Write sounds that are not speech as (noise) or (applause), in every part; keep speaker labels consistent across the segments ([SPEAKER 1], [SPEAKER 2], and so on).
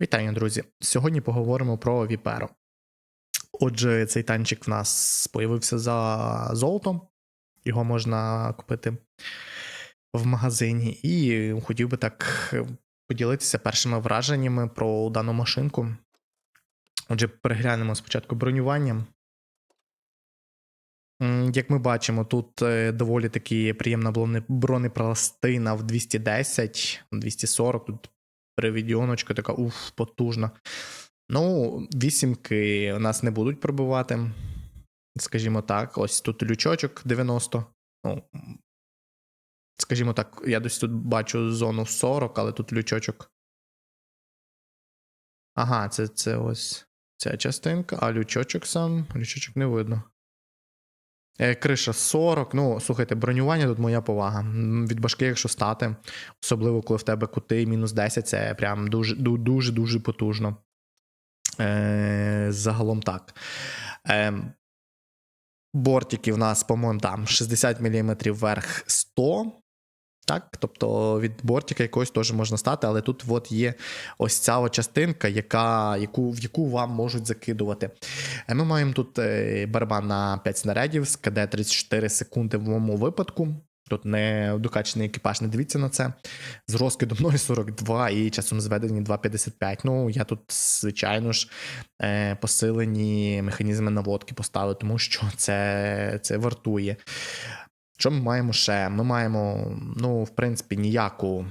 [SPEAKER 1] Вітаю, друзі! Сьогодні поговоримо про Віперо. Отже, цей танчик в нас появився за золотом, його можна купити в магазині. І хотів би так поділитися першими враженнями про дану машинку. Отже, переглянемо спочатку бронювання. Як ми бачимо, тут е, доволі таки приємна бронепластина в 210, 240, тут привідьоночка така уф, потужна. Ну, вісімки у нас не будуть пробивати. Скажімо так, ось тут лючочок 90. Ну, скажімо так, я десь тут бачу зону 40, але тут лючочок. Ага, це, це ось ця частинка, а лючочок сам, лючочок не видно. Е, Криша 40. Ну, слухайте, бронювання тут моя повага. Від башки, якщо стати, особливо коли в тебе кути мінус 10, це прям дуже дуже, дуже потужно. Е, загалом так. Е, бортики в нас, по-моєму, там 60 мм вверх 100. Так, тобто від бортика якогось теж можна стати, але тут от є ось ця от частинка, яка, яку, в яку вам можуть закидувати. Е, Ми маємо тут е, барабан на 5 снарядів з КД 34 секунди в моєму випадку. Тут не докачаний екіпаж, не дивіться на це. З розкидом 0,42 і часом зведені 2,55. Ну, я тут, звичайно ж, е, посилені механізми наводки поставив, тому що це, це вартує. Що ми маємо ще? Ми маємо, ну, в принципі, ніяку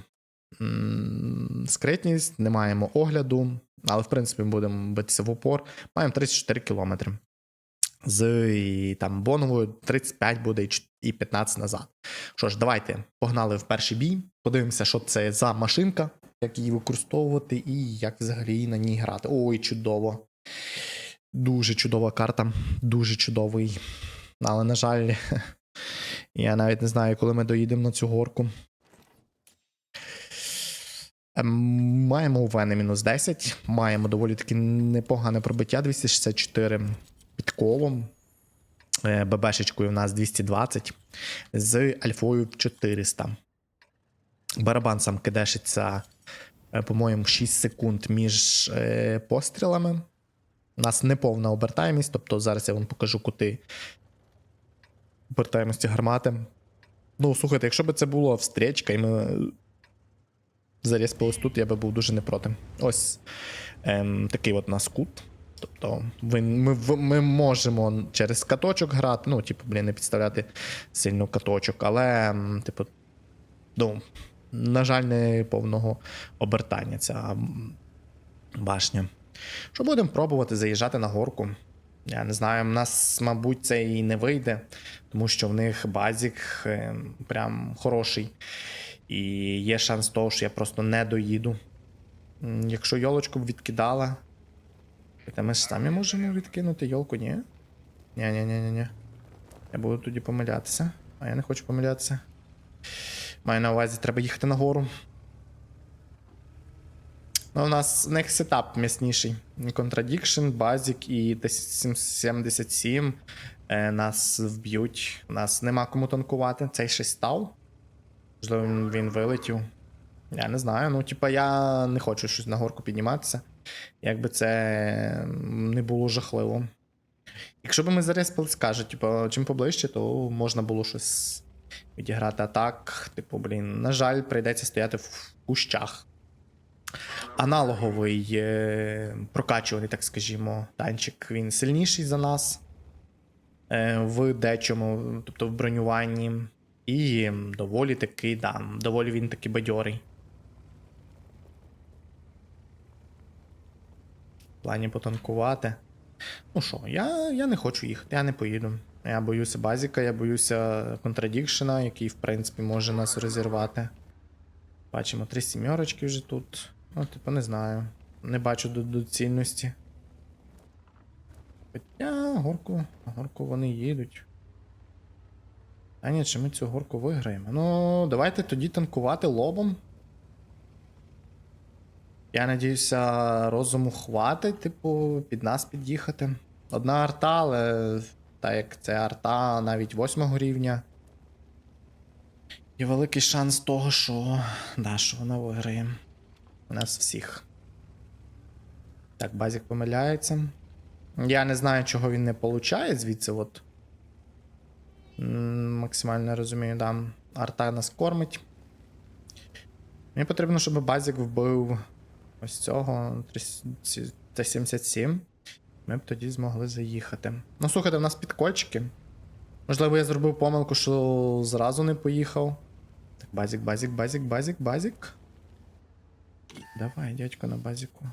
[SPEAKER 1] скритність, не маємо огляду, але в принципі будемо битися в упор. Маємо 34 кілометри. З і, там боновою 35 буде і 15 назад. Що ж, давайте погнали в перший бій. Подивимося, що це за машинка, як її використовувати і як взагалі на ній грати. Ой, чудово. Дуже чудова карта, дуже чудовий. Але, на жаль, (laughs) я навіть не знаю, коли ми доїдемо на цю горку. Ем, Маємо у Вени мінус 10, маємо доволі таки непогане пробиття 264 під колом. Е, ББшечкою в нас 220, з альфою в 400. Барабан сам кидешиться, е, по-моєму, 6 секунд між е, пострілами. У нас неповна обертаємість, тобто зараз я вам покажу кути обертаємості гармати. Ну, слухайте, якщо б це було встречка, і ми зарізпились тут, я би був дуже не проти. Ось ем, такий от нас кут. Тобто ми, в- ми можемо через каточок грати, ну, типу, блін, не підставляти сильно каточок, але, м, типу, ну, на жаль, не повного обертання ця башня. Що будемо пробувати заїжджати на горку? Я не знаю, в нас, мабуть, це і не вийде, тому що в них базік е, прям хороший. І є шанс того, що я просто не доїду. Якщо йолочку б відкидала. Та ми ж самі можемо відкинути йолку, ні? ні ні ні ні ні Я буду тоді помилятися. А я не хочу помилятися. Маю на увазі, треба їхати нагору. Ну, у нас в них сетап м'ясніший. Contradiction, Basic і 77 е, нас вб'ють. У нас нема кому танкувати. Цей щось став. Можливо, він, вилетів. Я не знаю. Ну, типа, я не хочу щось на горку підніматися. Якби це не було жахливо. Якщо б ми зареспили, скаже, типу, чим поближче, то можна було щось відіграти. А так, типу, блін, на жаль, прийдеться стояти в кущах. Аналоговий е, прокачуваний, так скажімо, танчик, він сильніший за нас е, в дечому, тобто в бронюванні. І доволі таки, да, доволі він таки бадьорий. Плані потанкувати. Ну що, я, я не хочу їхати, я не поїду. Я боюся базіка, я боюся контрадікшена, який, в принципі, може нас розірвати. Бачимо три сімерочки вже тут. Ну, типу, не знаю. Не бачу до- доцільності. Хоча горку, горку вони їдуть. А ні, чи ми цю горку виграємо? Ну, давайте тоді танкувати лобом. Я надіюся, розуму хватить, типу, під нас під'їхати. Одна арта, але так як це арта навіть восьмого рівня. Є великий шанс того, що. Да, що вона виграє. У нас всіх. Так, базік помиляється. Я не знаю, чого він не получає звідси. От. Максимально розумію, да. Арта нас кормить. Мені потрібно, щоб базік вбив ось цього трис- Т-77. Ми б тоді змогли заїхати. Ну, слухайте, в нас підкольчики. Можливо, я зробив помилку, що зразу не поїхав. Так, базік, базік, базік, базік, базік. Давай, дядько, на базіку.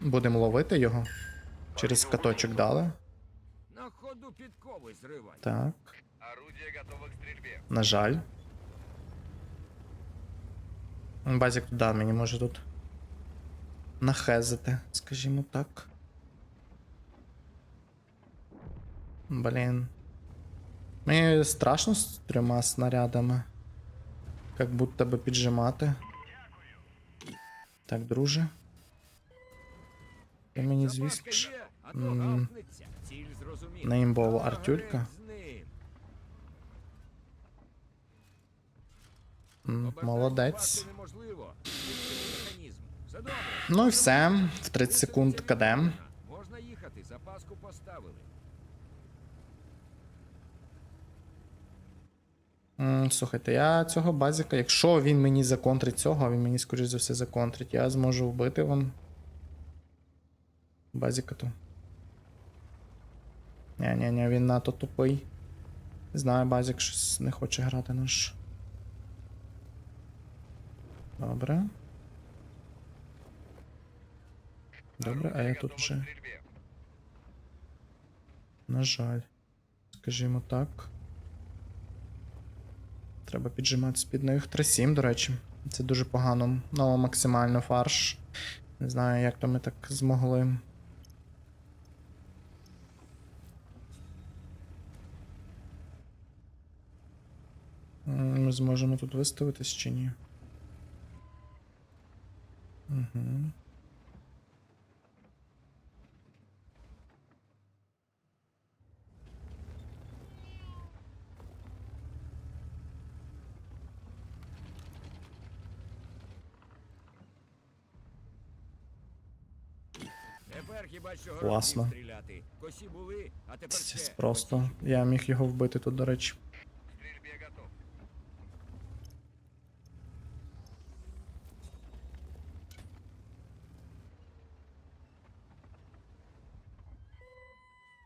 [SPEAKER 1] Будемо ловити його. Через каточок дали.
[SPEAKER 2] На ходу підкови зривай.
[SPEAKER 1] Так.
[SPEAKER 3] Готово к стрельбе.
[SPEAKER 1] На жаль. Базік туди мені може тут. Нахезити, скажімо так. Блін. Мені страшно з трьома снарядами. Як будто би піджимати. Так, друже. Ти мені, звісно ж.
[SPEAKER 2] Запаска є, а то
[SPEAKER 1] м,
[SPEAKER 2] гавкнеться. Ціль зрозуміла.
[SPEAKER 1] наїмбово
[SPEAKER 2] А
[SPEAKER 1] Артюрка.
[SPEAKER 2] грець з ним.
[SPEAKER 1] М,
[SPEAKER 2] Обертати
[SPEAKER 1] Молодець. Ну і все. В 30 секунд КД.
[SPEAKER 2] Можна їхати, запаску поставили.
[SPEAKER 1] Слухайте, я цього базіка, якщо він мені законтрить цього, він мені, скоріш за все, законтрить, я зможу вбити вам. Базіка ту. ні ні ні він надто тупий. Знаю, базік щось не хоче грати наш. Добре. Добре, а я тут вже. На жаль. Скажімо так. Треба піджиматися під них 3-7, до речі. Це дуже погано. Ну, максимально фарш. Не знаю, як то ми так змогли. Ми зможемо тут виставитись чи ні? Угу. Класно. Це просто. Я міг його вбити тут, до речі.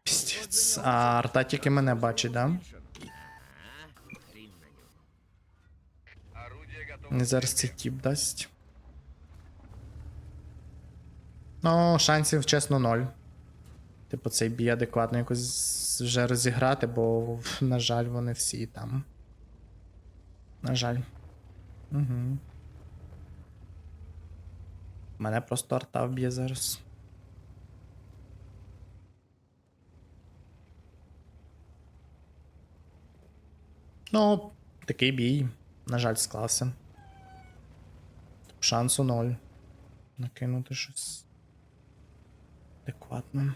[SPEAKER 1] Пістець. А арта тільки мене бачить, да? Мені зараз цей тіп дасть. Ну, шансів, чесно, ноль. Типу, цей бій адекватно якось вже розіграти, бо, на жаль, вони всі там. На жаль. Угу. Мене просто арта вб'є зараз. Ну, такий бій, на жаль, склався. Шансу ноль. Накинути щось. Адекватно.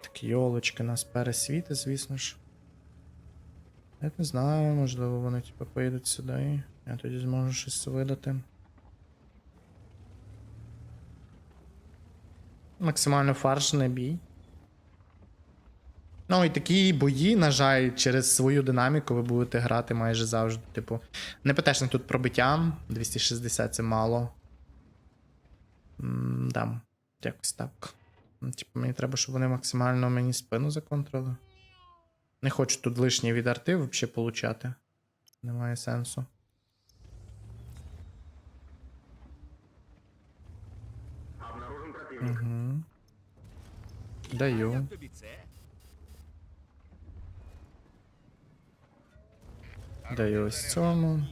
[SPEAKER 1] Так йолочки нас пересвіти, звісно ж. Я не знаю, можливо, вони типу поїдуть сюди. Я тоді зможу щось видати. Максимально фаршний бій. Ну і такі бої, на жаль, через свою динаміку ви будете грати майже завжди. Типу, не ПТшник тут пробиття, 260 це мало. М, Да, якось так. Ну, Типу, мені треба, щоб вони максимально мені спину законтрили. Не хочу тут лишні від арти взагалі получати. Немає сенсу. Угу. Даю. Даю ось цьому.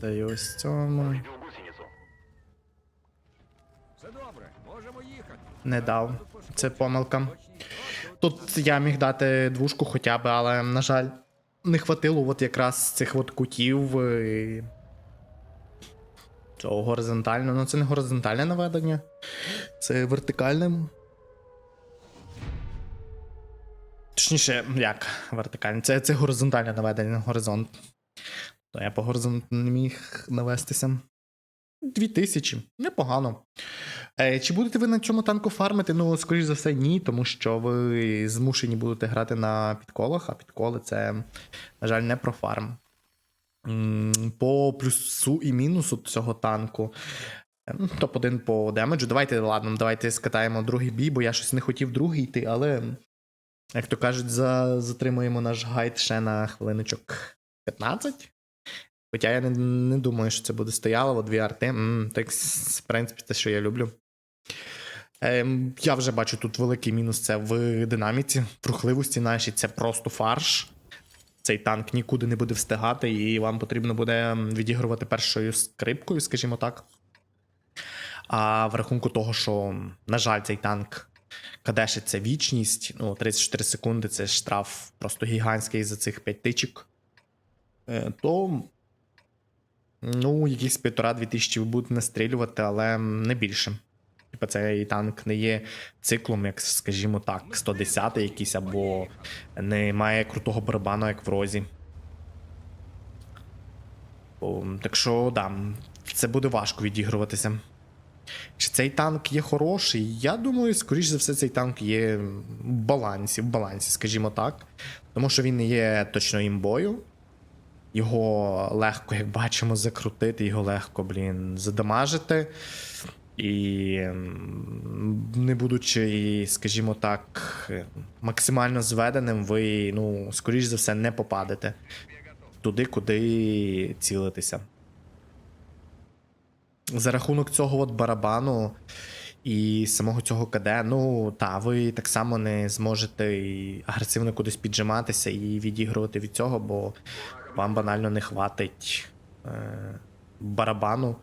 [SPEAKER 1] Даю ось цьому.
[SPEAKER 2] Все добре, можемо їхати.
[SPEAKER 1] Не дав. Це помилка. Тут я міг дати двушку хоча б, але, на жаль, не хватило от якраз цих от кутів. І... Цього горизонтального. Ну, це не горизонтальне наведення. Це вертикальне. Точніше, як вертикальне? Це, це горизонтальне наведення, горизонт. То я по горизонту не міг навестися. Дві тисячі. Непогано. Е, чи будете ви на цьому танку фармити? Ну, скоріш за все, ні, тому що ви змушені будете грати на підколах, а підколи це, на жаль, не про фарм. По плюсу і мінусу цього танку. ем, Топ-1 по демеджу. Давайте, ладно, давайте скатаємо другий бій, бо я щось не хотів другий йти, але, як то кажуть, за, затримуємо наш гайд ще на хвилиночок 15. Хоча я не, не думаю, що це буде стояло, дві арти. Так, в принципі, те, що я люблю. Ем, я вже бачу тут великий мінус це в динаміці, в рухливості нашій. Це просто фарш. Цей танк нікуди не буде встигати, і вам потрібно буде відігрувати першою скрипкою, скажімо так. А в рахунку того, що, на жаль, цей танк кадешиться вічність, ну, 34 секунди це штраф просто гігантський за цих 5 тичок. Е, То Ну, якісь півтора-дві тисячі ви будете настрілювати, але не більше. Типа цей танк не є циклом, як, скажімо так, 110 якийсь, або не має крутого барабану, як в розі. Так що, да, це буде важко відігруватися. Чи цей танк є хороший? Я думаю, скоріш за все, цей танк є в балансі, в балансі, скажімо так. Тому що він не є точно імбою. Його легко, як бачимо, закрутити, його легко, блін, задамажити. І не будучи, скажімо так, максимально зведеним, ви, ну, скоріш за все, не попадете туди, куди цілитися. За рахунок цього от барабану і самого цього КД, ну та, ви так само не зможете агресивно кудись піджиматися і відігрувати від цього, бо вам банально не хватить е, барабану,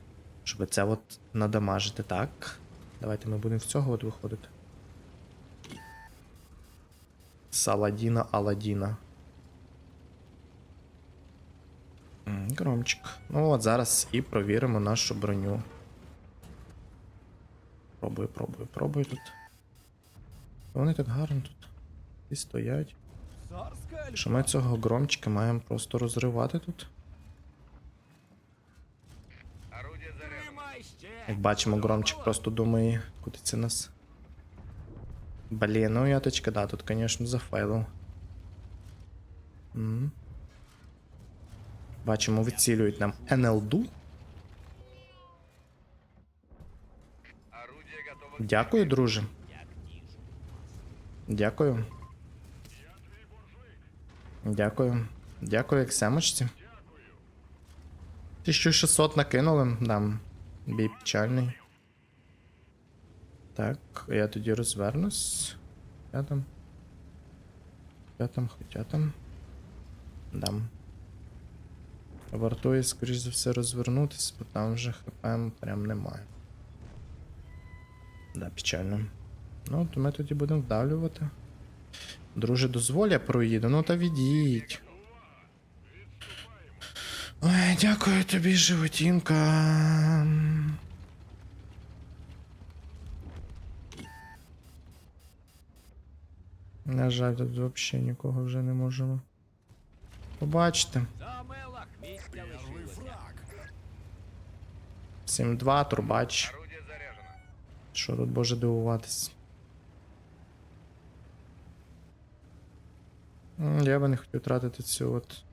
[SPEAKER 1] щоб це от надамажити. Так. Давайте ми будемо в цього от виходити. Саладіна Аладіна. Громчик. Ну от зараз і провіримо нашу броню. Пробую, пробую, пробую тут. Вони так гарно тут. І стоять. Що ми цього громчика маємо просто розривати тут. Як бачимо, громчик просто думає, куди це нас. Блін, ну я точка, да, тут, звісно, зафейлив. М. Бачимо, вицілюють нам НЛДу. Дякую, друже. Дякую. Дякую. Дякую, Ексемочці. 1600 накинули, дам. Бій печальний. Так, я тоді розвернусь. Я там. Я там, хоча там. Дам. Вартує, скоріш за все, розвернутися, бо там вже ХП прям немає. Да, печально. Ну, то ми тоді будемо вдавлювати. Друже, дозволь, я проїду. Ну та відійдь. Ой, дякую тобі, животінка. На жаль, тут взагалі нікого вже не можемо. Побачите.
[SPEAKER 2] За мелах місця лишилося.
[SPEAKER 1] 7-2, турбач. Що тут може дивуватись? Я би не хотів тратити цю от.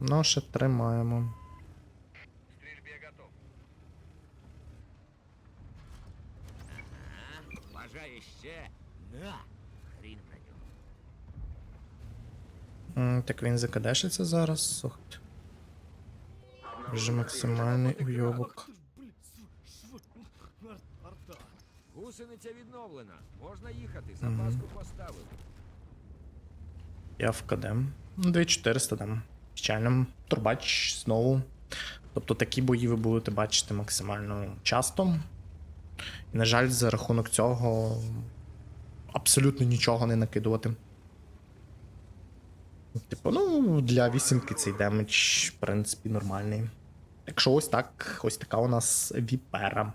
[SPEAKER 1] Ну, ще тримаємо.
[SPEAKER 2] Ще? На! Хрін на нього.
[SPEAKER 1] Так він закадешиться зараз. Слухайте. Вже максимальний уйобок.
[SPEAKER 2] Гусениця відновлена. Можна їхати, запаску поставив.
[SPEAKER 1] Я в КД. 2400 дам. Печально. Турбач знову. Тобто такі бої ви будете бачити максимально часто. І, на жаль, за рахунок цього абсолютно нічого не накидувати. Типу, ну, для вісімки цей демедж, в принципі, нормальний. Якщо ось так, ось така у нас віпера.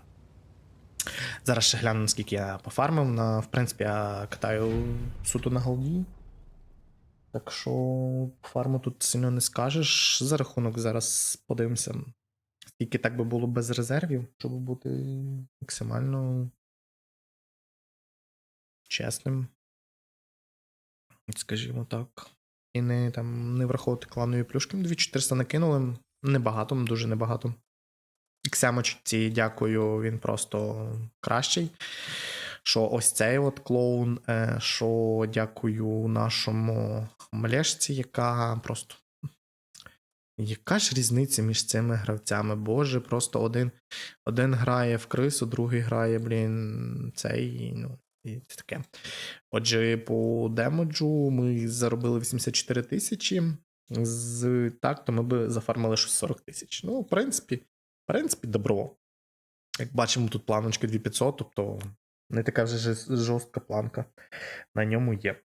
[SPEAKER 1] Зараз ще гляну, наскільки я пофармив. На, в принципі, я катаю суто на голді. Так що фарму тут сильно не скажеш. За рахунок зараз подивимося, скільки так би було без резервів, щоб бути максимально чесним. Скажімо так. І не, там, не враховувати кланові плюшки. 2400 накинули. Небагато, дуже небагато. Ксямочці, дякую, він просто кращий. Що ось цей от клоун, е, що дякую нашому млешці, яка просто. Яка ж різниця між цими гравцями? Боже, просто один, один грає в крису, другий грає, блін, цей, ну, і таке. Отже, по демоджу ми заробили 84 тисячі. З так, то ми би зафармили щось 40 тисяч. Ну, в принципі, в принципі, добро. Як бачимо, тут планочка 2500, тобто не така вже жорстка планка на ньому є.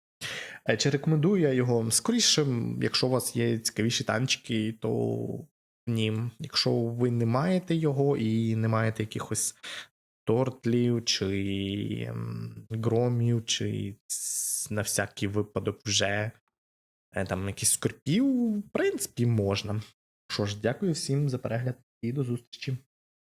[SPEAKER 1] Е, Чи рекомендую я його? Скоріше, якщо у вас є цікавіші танчики, то ні. Якщо ви не маєте його і не маєте якихось тортлів, чи громів, чи на всякий випадок вже е, там якісь скорпів, в принципі, можна. Що ж, дякую всім за перегляд і до зустрічі.